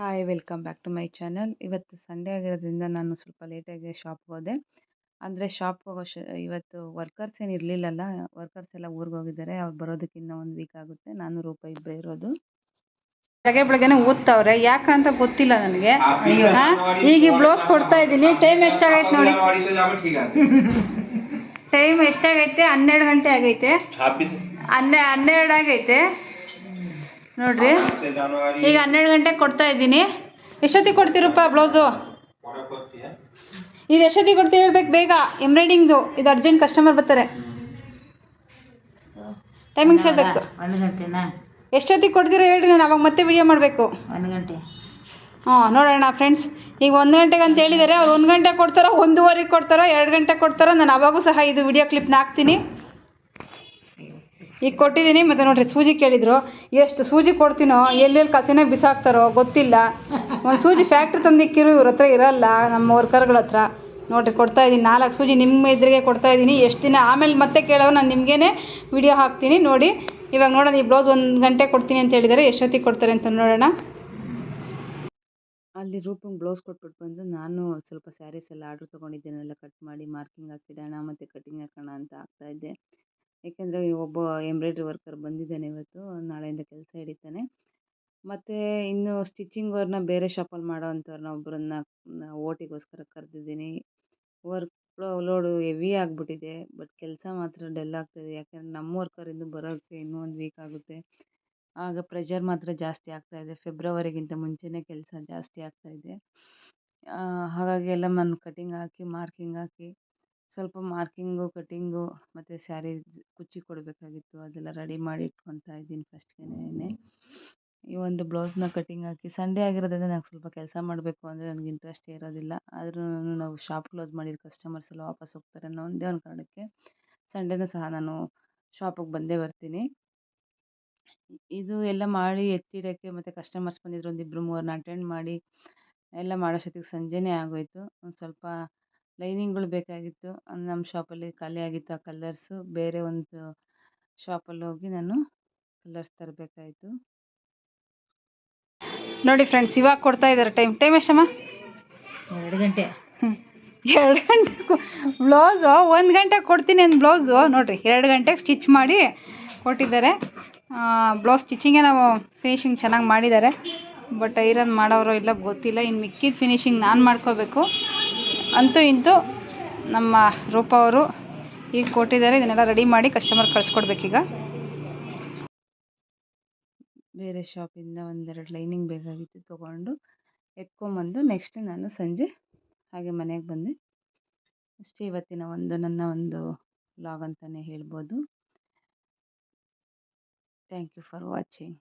Hi welcome back to my channel ಇವತ್ತು Sunday ಆಗಿರೋದ್ರಿಂದ ನಾನು ಸ್ವಲ್ಪ ಲೇಟಾಗಿ ಶಾಪ್ಗೆ ಹೋದೆ. ಅಂದರೆ ಶಾಪ್ಗೆ ಹೋಗೋ ಶ ಇವತ್ತು ವರ್ಕರ್ಸ್ ಏನು ಇರಲಿಲ್ಲಲ್ಲ ವರ್ಕರ್ಸ್ ಎಲ್ಲ ಊರಿಗೆ ಹೋಗಿದ್ದಾರೆ. ಅವ್ರು ಬರೋದಕ್ಕೆ ಇನ್ನೂ ಒಂದು ವೀಕ್ ಆಗುತ್ತೆ. ನಾನು ರೂಪ ಇಬ್ಬರೇ ಇರೋದು. ಬೆಳಗ್ಗೆ ಬೆಳಗ್ಗೆನೆ ಓದ್ತಾವ್ರೆ ಯಾಕಂತ ಗೊತ್ತಿಲ್ಲ ನನಗೆ? ಈಗ ಬ್ಲೌಸ್ ಕೊಡ್ತಾ ಇದ್ದೀನಿ. ಟೈಮ್ ಎಷ್ಟಾಗೈತೆ ನೋಡಿ. ಟೈಮ್ ಎಷ್ಟಾಗೈತೆ? ಹನ್ನೆರಡು ಗಂಟೆ ಆಗೈತೆ. ಹನ್ನೆ ಹನ್ನೆರಡು ಆಗೈತೆ. ನೋಡ್ರಿ. ಈಗ ಹನ್ನೆರಡು ಗಂಟೆಗೆ ಕೊಡ್ತಾ ಇದ್ದೀನಿ. ಎಷ್ಟೊತ್ತಿಗೆ ಕೊಡ್ತೀರಪ್ಪ ಬ್ಲೌಸು? ಇದು ಎಷ್ಟೊತ್ತಿಗೆ ಕೊಡ್ತೀವಿ ಹೇಳ್ಬೇಕು ಬೇಗ. ಎಂಬ್ರಾಯ್ಡಿಂಗ್ದು. ಇದು ಅರ್ಜೆಂಟ್ ಕಸ್ಟಮರ್ ಬರ್ತಾರೆ. ಟೈಮಿಂಗ್ಸ್ ಹೇಳ್ಬೇಕು. ಎಷ್ಟೊತ್ತಿಗೆ ಕೊಡ್ತೀರಾ ಹೇಳ್ರಿ ನಾನು. ಅವಾಗ ಮತ್ತೆ ವಿಡಿಯೋ ಮಾಡಬೇಕು. ಒಂದು ಗಂಟೆ. ಹಾಂ ನೋಡೋಣ ಫ್ರೆಂಡ್ಸ್ ಈಗ ಒಂದು ಗಂಟೆಗೆ ಅಂತ ಹೇಳಿದ್ದಾರೆ ಅವ್ರು ಒಂದು ಗಂಟೆ ಕೊಡ್ತಾರೋ ಒಂದೂವರೆಗೆ ಕೊಡ್ತಾರೋ ಎರಡು ಗಂಟೆ ಕೊಡ್ತಾರೋ ನಾನು ಅವಾಗೂ ಸಹ ಇದು ವಿಡಿಯೋ ಕ್ಲಿಪ್ನ ಹಾಕ್ತೀನಿ. ಈಗ ಕೊಟ್ಟಿದ್ದೀನಿ, ಮತ್ತು ನೋಡಿರಿ ಸೂಜಿ ಕೇಳಿದ್ರು, ಎಷ್ಟು ಸೂಜಿ ಕೊಡ್ತೀನೋ ಎಲ್ಲೆಲ್ಲಿ ಕಸಿನಾಗ ಬಿಸಾಕ್ತಾರೋ ಗೊತ್ತಿಲ್ಲ. ಒಂದು ಸೂಜಿ ಫ್ಯಾಕ್ಟ್ರಿ ತಂದಿಕ್ಕಿರು ಇವ್ರ ಹತ್ರ ಇರಲ್ಲ, ನಮ್ಮ ವರ್ಕರ್ಗಳ ಹತ್ರ. ನೋಡಿರಿ ಕೊಡ್ತಾ ಇದ್ದೀನಿ, ನಾಲ್ಕು ಸೂಜಿ ನಿಮ್ಮ ಎದುರಿಗೆ ಕೊಡ್ತಾ ಇದ್ದೀನಿ. ಎಷ್ಟು ದಿನ ಆಮೇಲೆ ಮತ್ತೆ ಕೇಳೋ ನಾನು ನಿಮಗೇನೆ ವಿಡಿಯೋ ಹಾಕ್ತೀನಿ, ನೋಡಿ. ಇವಾಗ ನೋಡೋಣ, ಈ ಬ್ಲೌಸ್ ಒಂದು ಗಂಟೆ ಕೊಡ್ತೀನಿ ಅಂತ ಹೇಳಿದ್ದಾರೆ ಎಷ್ಟೊತ್ತಿಗೆ ಕೊಡ್ತಾರೆ ಅಂತ ನೋಡೋಣ. ಅಲ್ಲಿ ರೂಪಂಗೆ ಬ್ಲೌಸ್ ಕೊಟ್ಬಿಟ್ಟು ಬಂದು ನಾನು ಸ್ವಲ್ಪ ಸ್ಯಾರೀಸ್ ಎಲ್ಲ ಆರ್ಡ್ರ್ ತೊಗೊಂಡಿದ್ದೇನೆಲ್ಲ ಕಟ್ ಮಾಡಿ ಮಾರ್ಕಿಂಗ್ ಹಾಕಿಡೋಣ ಮತ್ತು ಕಟಿಂಗ್ ಹಾಕೋಣ ಅಂತ ಆಗ್ತಾಯಿದ್ದೆ ಏಕೆಂದರೆ ಒಬ್ಬ ಎಂಬ್ರಾಯ್ಡ್ರಿ ವರ್ಕರ್ ಬಂದಿದ್ದಾನೆ ಇವತ್ತು, ನಾಳೆಯಿಂದ ಕೆಲಸ ಹಿಡಿತಾನೆ. ಮತ್ತು ಇನ್ನು ಸ್ಟಿಚಿಂಗ್ ಅವ್ರನ್ನ ಬೇರೆ ಶಾಪಲ್ಲಿ ಮಾಡೋ ಅಂಥವ್ರನ್ನ ಒಬ್ಬರನ್ನ ಓಟಿಗೋಸ್ಕರ ಕರೆದಿದ್ದೀನಿ. ವರ್ಕ್ ಲೋಡು ಹೆವಿ ಆಗಿಬಿಟ್ಟಿದೆ, ಬಟ್ ಕೆಲಸ ಮಾತ್ರ ಡಲ್ ಆಗ್ತಾಯಿದೆ ಯಾಕಂದರೆ ನಮ್ಮ ವರ್ಕರ್ ಬರೋಕ್ಕೆ ಇನ್ನೂ ಒಂದು ವೀಕ್ ಆಗುತ್ತೆ. ಆಗ ಪ್ರೆಷರ್ ಮಾತ್ರ ಜಾಸ್ತಿ ಆಗ್ತಾಯಿದೆ ಫೆಬ್ರವರಿಗಿಂತ ಮುಂಚೆನೇ ಕೆಲಸ ಜಾಸ್ತಿ ಆಗ್ತಾಯಿದೆ ಹಾಗಾಗಿ ಎಲ್ಲ ನಾನು ಕಟಿಂಗ್ ಹಾಕಿ, ಮಾರ್ಕಿಂಗ್ ಹಾಕಿ ಸ್ವಲ್ಪ ಮಾರ್ಕಿಂಗು ಕಟ್ಟಿಂಗು ಮತ್ತು ಸ್ಯಾರಿ ಕುಚ್ಚಿ ಕೊಡಬೇಕಾಗಿತ್ತು. ಅದೆಲ್ಲ ರೆಡಿ ಮಾಡಿ ಇಟ್ಕೊತಾ ಇದ್ದೀನಿ ಫಸ್ಟ್ಗೆನೇ ಈ ಒಂದು ಬ್ಲೌಸ್ನ ಕಟಿಂಗ್ ಹಾಕಿ ಸಂಡೇ ಆಗಿರೋದ್ರಿಂದ ನಂಗೆ ಸ್ವಲ್ಪ ಕೆಲಸ ಮಾಡಬೇಕು ಅಂದರೆ ನನಗೆ ಇಂಟ್ರೆಸ್ಟೇ ಇರೋದಿಲ್ಲ. ಆದ್ರೂ ನಾವು ಶಾಪ್ ಕ್ಲೋಸ್ ಮಾಡಿರೋ ಕಸ್ಟಮರ್ಸ್ ಎಲ್ಲ ವಾಪಸ್ ಹೋಗ್ತಾರೆ ಅನ್ನೋ ಒಂದೇ ಒಂದು ಕಾರಣಕ್ಕೆ ಸಂಡೇನೂ ಸಹ ನಾನು ಶಾಪಿಗೆ ಬಂದೇ ಬರ್ತೀನಿ. ಇದು ಎಲ್ಲ ಮಾಡಿ ಎತ್ತಿಡೋಕ್ಕೆ ಮತ್ತು ಕಸ್ಟಮರ್ಸ್ ಬಂದಿದ್ರು ಒಂದು ಇಬ್ಬರು ಮೂವರನ್ನ ಅಟೆಂಡ್ ಮಾಡಿ ಎಲ್ಲ ಮಾಡೋಷ್ಟೊತ್ತಿಗೆ ಸಂಜೆನೇ ಆಗೋಯಿತು. ಒಂದು ಸ್ವಲ್ಪ ಲೈನಿಂಗ್ಗಳು ಬೇಕಾಗಿತ್ತು. ನಮ್ಮ ಶಾಪಲ್ಲಿ ಖಾಲಿಯಾಗಿತ್ತು ಆ ಕಲರ್ಸು. ಬೇರೆ ಒಂದು ಶಾಪಲ್ಲಿ ಹೋಗಿ ನಾನು ಕಲರ್ಸ್ ತರಬೇಕಾಯಿತು. ನೋಡಿ ಫ್ರೆಂಡ್ಸ್ ಇವಾಗ ಕೊಡ್ತಾ ಇದ್ದಾರೆ ಟೈಮ್. ಟೈಮ್ ಎಷ್ಟಮ್ಮ? ಎರಡು ಗಂಟೆ. ಎರಡು ಗಂಟೆ ಬ್ಲೌಸು? ಒಂದು ಗಂಟೆಗೆ ಕೊಡ್ತೀನಿ ಅಂದು ಬ್ಲೌಸು? ನೋಡಿರಿ ಎರಡು ಗಂಟೆಗೆ ಸ್ಟಿಚ್ ಮಾಡಿ ಕೊಟ್ಟಿದ್ದಾರೆ. ಬ್ಲೌಸ್ ಸ್ಟಿಚಿಂಗೇ ನಾವು ಫಿನಿಶಿಂಗ್ ಚೆನ್ನಾಗಿ ಮಾಡಿದ್ದಾರೆ. ಬಟ್ ಐರನ್ ಮಾಡೋರೋ ಇಲ್ಲ ಗೊತ್ತಿಲ್ಲ. ಇನ್ನು ಮಿಕ್ಕಿದ ಫಿನಿಶಿಂಗ್ ನಾನು ಮಾಡ್ಕೋಬೇಕು. ಅಂತೂ ಇಂತೂ ನಮ್ಮ ರೂಪ ಅವರು ಈಗ ಕೊಟ್ಟಿದ್ದಾರೆ. ಇದನ್ನೆಲ್ಲ ರೆಡಿ ಮಾಡಿ ಕಸ್ಟಮರ್ ಕಳಿಸ್ಕೊಡ್ಬೇಕೀಗ. ಬೇರೆ ಶಾಪಿಂದ ಒಂದೆರಡು ಲೈನಿಂಗ್ ಬೇಕಾಗಿತ್ತು ತೊಗೊಂಡು ಎತ್ಕೊಂಬಂದು ನೆಕ್ಸ್ಟ್ ನಾನು ಸಂಜೆ ಹಾಗೆ ಮನೆಗೆ ಬಂದೆ. ಅಷ್ಟೇ ಇವತ್ತಿನ ಒಂದು ನನ್ನ ಒಂದು ವ್ಲಾಗ್ ಅಂತಲೇ ಹೇಳ್ಬೋದು. Thank you for watching